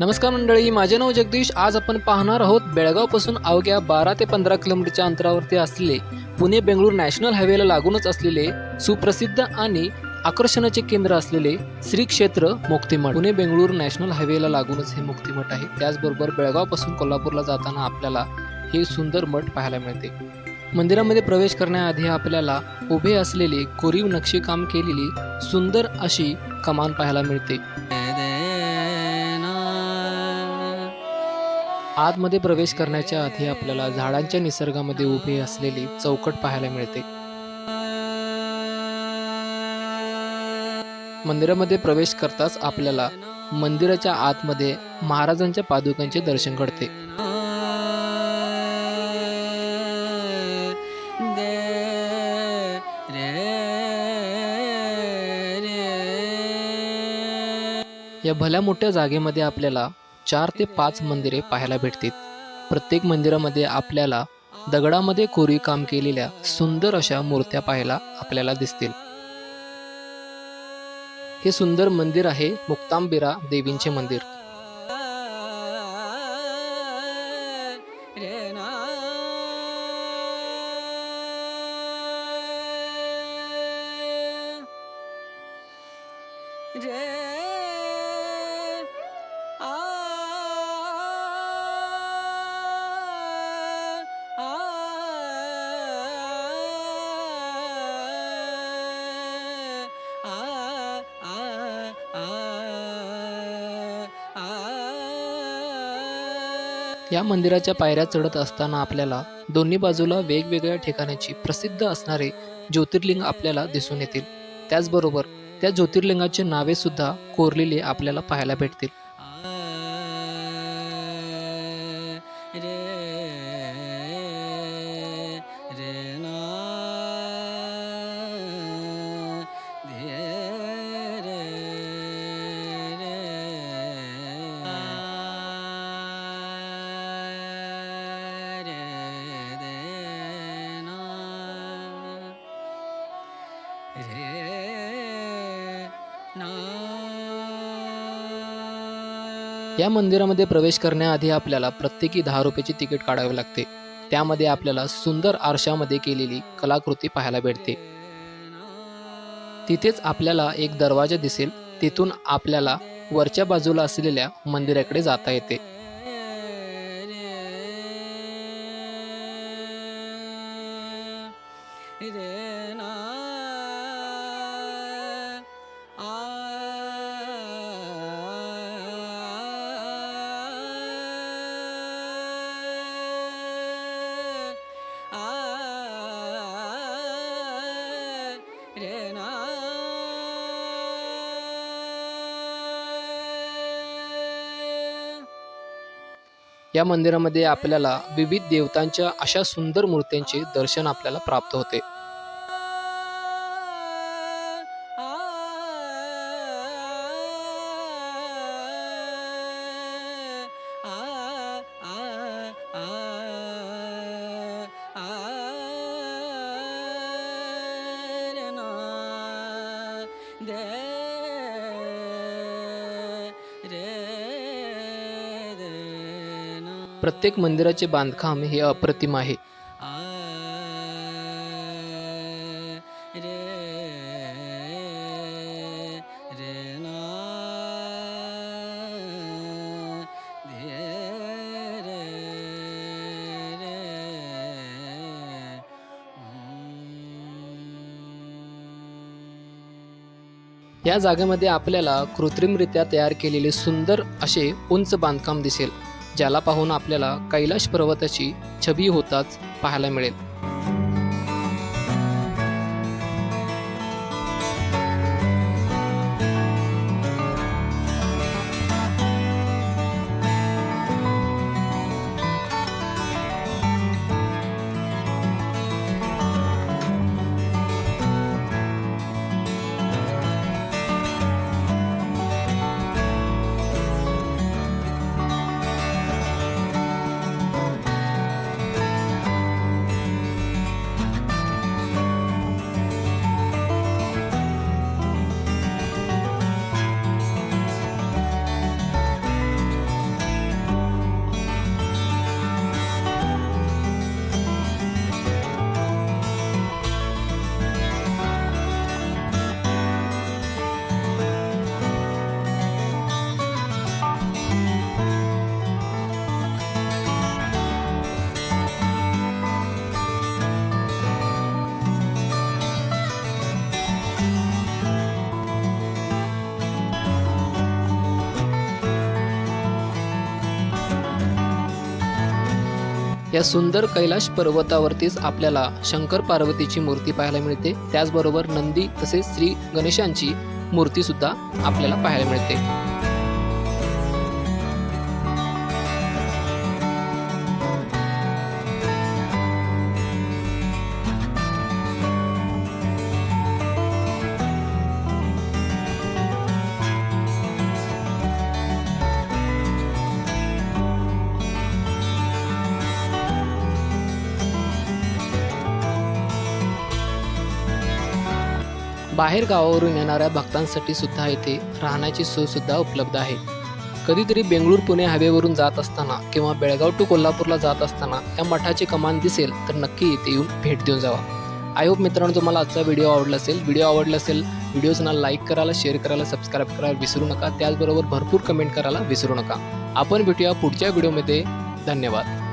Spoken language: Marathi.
नमस्कार मंडळी माझे नाव जगदीश. आज आपण पाहणार आहोत बेळगावपासून अवघ्या बारा ते पंधरा किलोमीटरच्या अंतरावरती असलेले पुणे बेंगळूर नॅशनल हायवेला लागूनच असलेले सुप्रसिद्ध आणि आकर्षणाचे केंद्र असलेले श्री क्षेत्र मुक्तिमठ. पुणे बेंगळूर नॅशनल हायवेला लागूनच हे मुक्तिमठ आहे. त्याचबरोबर बेळगावपासून कोल्हापूरला जाताना आपल्याला हे सुंदर मठ पाहायला मिळते. मंदिरामध्ये प्रवेश करण्याआधी आपल्याला उभे असलेले कोरीव नक्षीकाम केलेली सुंदर अशी कमान पाहायला मिळते. आतमध्ये प्रवेश करण्याच्या आधी आपल्याला झाडांच्या निसर्गामध्ये उभी असलेली चौकट पाहायला मिळते. मंदिरामध्ये प्रवेश करताच आपल्याला मंदिराच्या आतमध्ये महाराजांच्या पादुकांचे दर्शन घडते. या भल्या मोठ्या जागेमध्ये आपल्याला चार ते पाच मंदिरे पाहायला भेटतील. प्रत्येक मंदिरामध्ये आपल्याला दगडामध्ये कोरीव काम केलेल्या सुंदर अशा मूर्त्या पाहायला आपल्याला दिसतील. हे सुंदर मंदिर आहे मुक्तांबिरा देवींचे मंदिर. या मंदिराच्या पायऱ्या चढत असताना आपल्याला दोन्ही बाजूला वेगवेगळ्या ठिकाणाची प्रसिद्ध असणारे ज्योतिर्लिंग आपल्याला दिसून येतील. त्याचबरोबर त्या ज्योतिर्लिंगाची नावे सुद्धा कोरलेली आपल्याला पाहायला भेटतील. या मंदिरामध्ये प्रवेश करण्याआधी आपल्याला प्रत्येकी दहा रुपयाची तिकीट काढावे लागते त्यामध्ये आपल्याला सुंदर आरशामध्ये केलेली कलाकृती पाहायला भेटते तिथेच आपल्याला एक दरवाजा दिसेल तिथून आपल्याला वरच्या बाजूला असलेल्या मंदिराकडे जाता येते या मंदिरामध्ये आपल्याला विविध देवतांच्या अशा सुंदर मूर्त्यांचे दर्शन आपल्याला प्राप्त होते. प्रत्येक मंदिराचे बांधकाम हे अप्रतिम आहे. या जागेमध्ये आपल्याला कृत्रिमरित्या तयार केलेले सुंदर असे उंच बांधकाम दिसेल. ज्याला पाहून आपल्याला कैलाश पर्वताची छबी होताच पाहायला मिळेल. या सुंदर कैलाश पर्वतावरतीच आपल्याला शंकर पार्वतीची मूर्ती पाहायला मिळते. त्याचबरोबर नंदी तसेच श्री गणेशांची मूर्ती सुद्धा आपल्याला पाहायला मिळते. बाहेर गावावरून येणाऱ्या भक्तांसाठी सुद्धा येथे राहण्याची सोयसुद्धा उपलब्ध आहे. कधीतरी बेंगळूर पुणे हायवेवरून जात असताना किंवा बेळगाव टू कोल्हापूरला जात असताना या मठाची कमान दिसेल तर नक्की इथे येऊन भेट देऊन जावा. आय होप मित्रांनो तुम्हाला आजचा व्हिडिओ आवडला असेल. व्हिडिओ आवडला असेल व्हिडिओजना लाईक करायला शेअर करायला सबस्क्राईब करायला विसरू नका. त्याचबरोबर भरपूर कमेंट करायला विसरू नका. आपण भेटूया पुढच्या व्हिडिओमध्ये धन्यवाद.